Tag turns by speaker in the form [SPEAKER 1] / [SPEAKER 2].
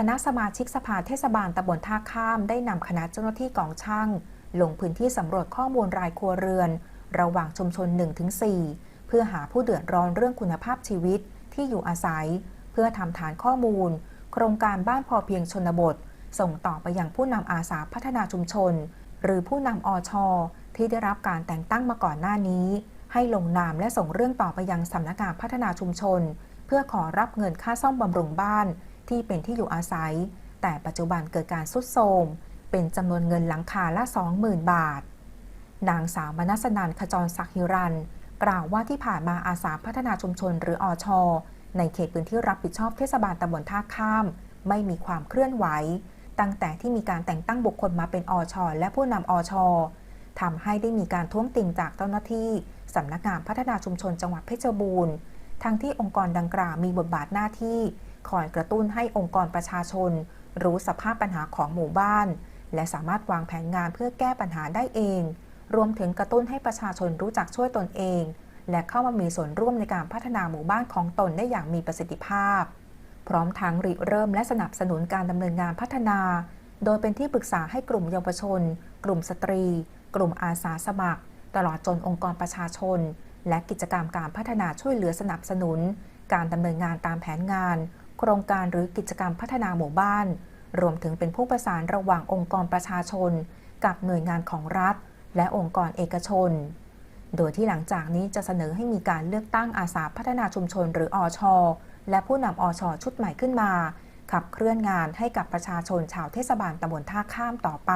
[SPEAKER 1] คณะสมาชิกสภาเทศบาลตำบลท่าข้ามได้นำคณะเจ้าหน้าที่กองช่าง ลงพื้นที่สำรวจข้อมูลรายครัวเรือน ระหว่างชุมชน 1-4 เพื่อหาผู้เดือดร้อนเรื่องคุณภาพชีวิตที่อยู่อาศัย เพื่อทำฐานข้อมูล โครงการบ้านพอเพียงชนบท ส่งต่อไปยังผู้นำอาสาพัฒนาชุมชน หรือผู้นำอชที่ได้รับการแต่งตั้งมาก่อนหน้านี้ ให้ลงนามและส่งเรื่องต่อไปยังสำนักงานพัฒนาชุมชน เพื่อขอรับเงินค่าซ่อมบำรุงบ้าน ที่เป็นที่อยู่อาศัย แต่ปัจจุบันเกิดการสุดโทรมเป็นจำนวนเงินหลังคาละ 20,000 บาท นางสาวมนัสนันขจรศักฮิรัน กล่าวว่าที่ผ่านมาอาสาพัฒนาชุมชนหรืออชในเขตพื้นที่รับผิดชอบเทศบาลตำบลท่าข้าม ไม่มีความเคลื่อนไหว ตั้งแต่ที่มีการแต่งตั้งบุคคลมาเป็นอชและผู้นำอชทำให้ได้มีการท้วงติงจากเจ้าหน้าที่สำนักงานพัฒนาชุมชนจังหวัดเพชรบูรณ์ ทั้งที่องค์กรดังกล่าวมีบทบาทหน้าที่คอยกระตุ้นให้องค์กรประชาชน รู้สภาพปัญหาของหมู่บ้าน และสามารถวางแผนงานเพื่อแก้ปัญหาได้เอง รวมถึงกระตุ้นให้ประชาชนรู้จักช่วยตนเอง และเข้ามามีส่วนร่วมในการพัฒนาหมู่บ้านของตนได้อย่างมีประสิทธิภาพ พร้อมทั้งริเริ่มและสนับสนุนการดำเนินงานพัฒนา โดยเป็นที่ปรึกษาให้กลุ่มเยาวชน กลุ่มสตรี กลุ่มอาสาสมัคร ตลอดจนองค์กรประชาชน และกิจกรรมการพัฒนาช่วยเหลือสนับสนุนการดำเนินงานตามแผนงาน โครงการหรือกิจกรรมพัฒนาหมู่บ้าน รวมถึงเป็นผู้ประสานระหว่างองค์กรประชาชน กับหน่วยงานของรัฐ และองค์กรเอกชน โดยที่หลังจากนี้จะเสนอให้มีการเลือกตั้งอาสาพัฒนาชุมชนหรืออชและผู้นำอชชุดใหม่ขึ้นมา ขับเคลื่อนงานให้กับประชาชนชาวเทศบาลตำบลท่าข้ามต่อไป